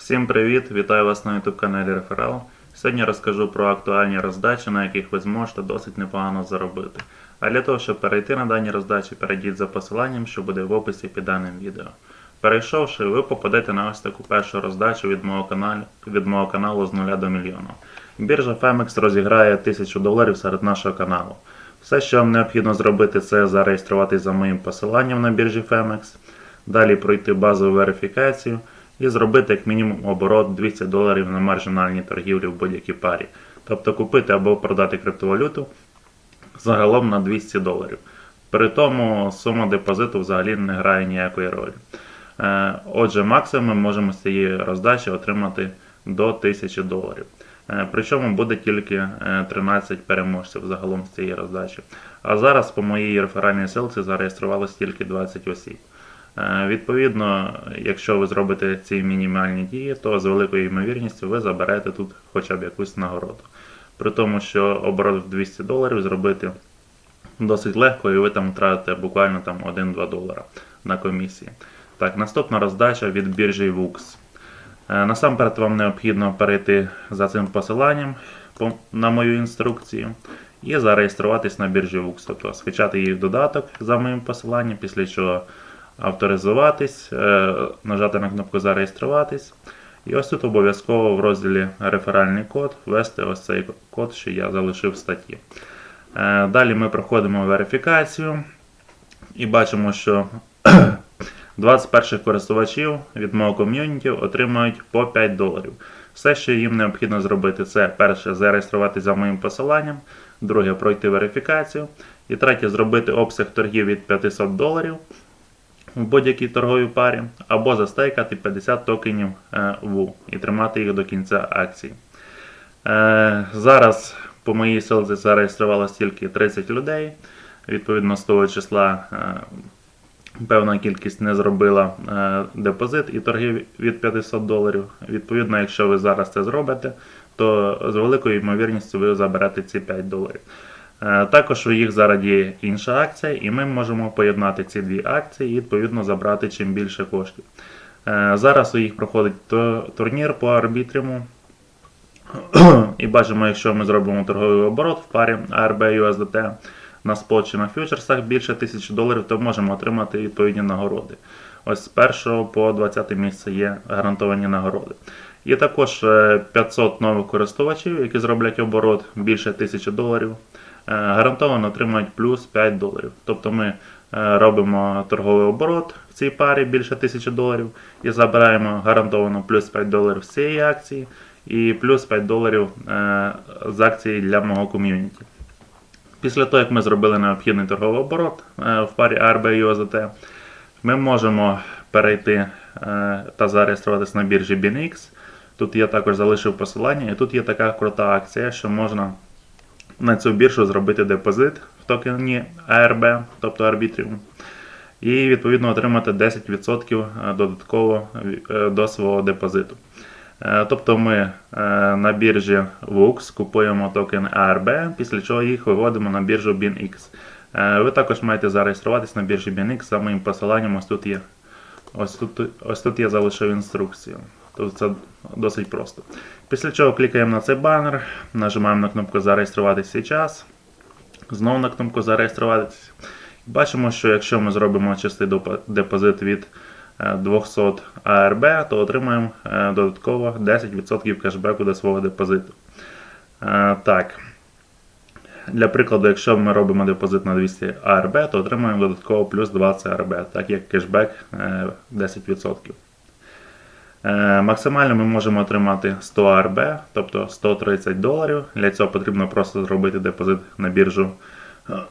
Всім привіт! Вітаю вас на YouTube каналі Реферал. Сьогодні розкажу про актуальні роздачі, на яких ви зможете досить непогано заробити. А для того, щоб перейти на дані роздачі, перейдіть за посиланням, що буде в описі під даним відео. Перейшовши, ви попадете на ось таку першу роздачу від мого каналу, від мого каналу з 0 до мільйона. Біржа Femex розіграє 1000 доларів серед нашого каналу. Все, що вам необхідно зробити, це зареєструватись за моїм посиланням на біржі Femex, далі пройти базову верифікацію і зробити як мінімум оборот 200 доларів на маржинальній торгівлі в будь-якій парі. Тобто купити або продати криптовалюту загалом на 200 доларів. При тому сума депозиту взагалі не грає ніякої ролі. Е, Отже, максимум ми можемо з цієї роздачі отримати до 1000 доларів. Е, Причому буде тільки е, 13 переможців загалом з цієї роздачі. А зараз по моїй реферальній ссылці зареєструвалось тільки 20 осіб. Е, Відповідно, якщо ви зробите ці мінімальні дії, то з великою ймовірністю ви заберете тут хоча б якусь нагороду. При тому, що оборот в 200 доларів зробити досить легко, і ви там втратите буквально там 1-2 долара на комісії. Так, наступна роздача від біржі VUX. Е, Насамперед вам необхідно перейти за цим посиланням на мою інструкцію і зареєструватись на біржі VUX, тобто скачати їх додаток за моїм посиланням, після чого авторизуватись, е, нажати на кнопку зареєструватись. І ось тут обов'язково в розділі реферальний код ввести ось цей код, що я залишив в статті. Е, Далі ми проходимо верифікацію і бачимо, що 20 перших користувачів від мого ком'юніті отримають по 5 доларів. Все, що їм необхідно зробити, це перше зареєструватися за моїм посиланням, друге пройти верифікацію, і третє зробити обсяг торгів від 500 доларів в будь-якій торговій парі, або застейкати 50 токенів е, WU і тримати їх до кінця акції. Е, Зараз по моїй силці зареєструвалося тільки 30 людей. Відповідно, з того числа е, певна кількість не зробила депозит і торги від 500 доларів. Відповідно, якщо ви зараз це зробите, то з великою ймовірністю ви заберете ці 5 доларів. Е, Також у їх зараз є інша акція, і ми можемо поєднати ці дві акції і відповідно забрати чим більше коштів. Е, Зараз у їх проходить турнір по арбітріму. І бачимо, якщо ми зробимо торговий оборот в парі ARB USDT на спот чи на фьючерсах більше 1000 доларів, то можемо отримати відповідні нагороди. Ось з 1 по 20 місце є гарантовані нагороди. І також е, 500 нових користувачів, які зроблять оборот більше 1000 доларів, е, гарантовано отримають плюс 5 доларів. Тобто ми е, робимо торговий оборот в цій парі більше 1000 доларів і забираємо гарантовано плюс 5 доларів з цієї акції і плюс 5 доларів е, з акції для мого ком'юніті. Після того, як ми зробили необхідний торговий оборот е, в парі ARB і USDT, ми можемо перейти е, та зареєструватися на біржі BNX. Тут я також залишив посилання, і тут є така крута акція, що можна на цю біржу зробити депозит в токені ARB, тобто Arbitrium, і відповідно отримати 10% додатково е, до свого депозиту. Е, Тобто ми е, на біржі VUX купуємо токен ARB, після чого їх виводимо на біржу BNX. Е, Ви також маєте зареєструватись на біржі BNX за моїм посиланням. Ось тут є. Ось тут, ось тут я залишив інструкцію. Тобто це досить просто. Після чого клікаємо на цей банер, нажимаємо на кнопку Зареєструватися зараз. Знову на кнопку Зареєструватися. Бачимо, що якщо ми зробимо чистий депозит від е, 200 ARB, то отримаємо е, додатково 10% кешбеку до свого депозиту. Е, Так. Для прикладу, якщо ми робимо депозит на 200 ARB, то отримаємо додатково плюс 20 ARB, так як кешбек е, 10%. Е, Максимально ми можемо отримати 100 ARB, тобто 130 доларів. Для цього потрібно просто зробити депозит на біржу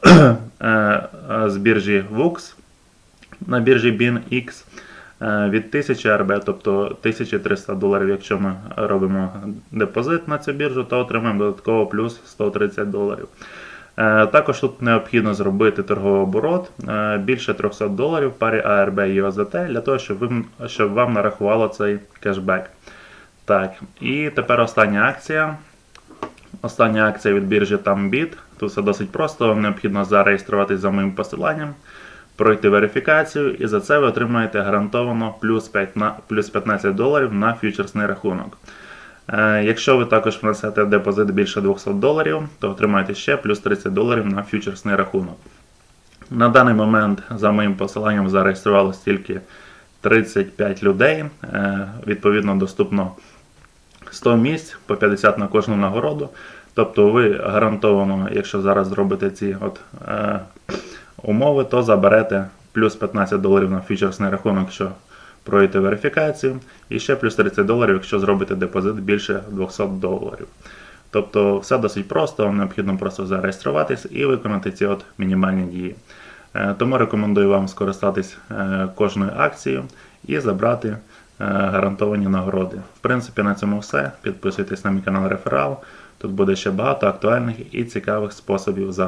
е, з біржі VUX на біржі BNX е, від 1000 РБ, тобто 1300 доларів. Якщо ми робимо депозит на цю біржу, то отримаємо додатково плюс 130 доларів. Е, Також тут необхідно зробити торговий оборот е, більше 300 доларів парі ARB і USDT для того, щоб, ви, щоб вам нарахувало цей кешбек. Так, і тепер остання акція. Остання акція від біржі TamBit. Тут все досить просто. Вам необхідно зареєструватись за моїм посиланням, пройти верифікацію, і за це ви отримаєте гарантовано плюс 5 на- плюс 15 доларів на фьючерсний рахунок. Е, Якщо ви також внесете в депозит більше 200 доларів, то отримаєте ще плюс 30 доларів на фьючерсний рахунок. На даний момент, за моїм посиланням, зареєструвалось тільки 35 людей. Е, Відповідно, доступно 100 місць по 50 на кожну нагороду. Тобто ви гарантовано, якщо зараз зробите ці от, е, умови, то заберете плюс 15 доларів на фьючерсний рахунок, якщо пройдете верифікацію, і ще плюс 30 доларів, якщо зробите депозит більше 200 доларів. Тобто все досить просто, вам необхідно просто зареєструватись і виконати ці от мінімальні дії. Е, Тому рекомендую вам скористатись е, кожною акцією і забрати е, гарантовані нагороди. В принципі, на цьому все. Підписуйтесь на мій канал Реферал. Тут буде ще багато актуальних і цікавих способів заробітку.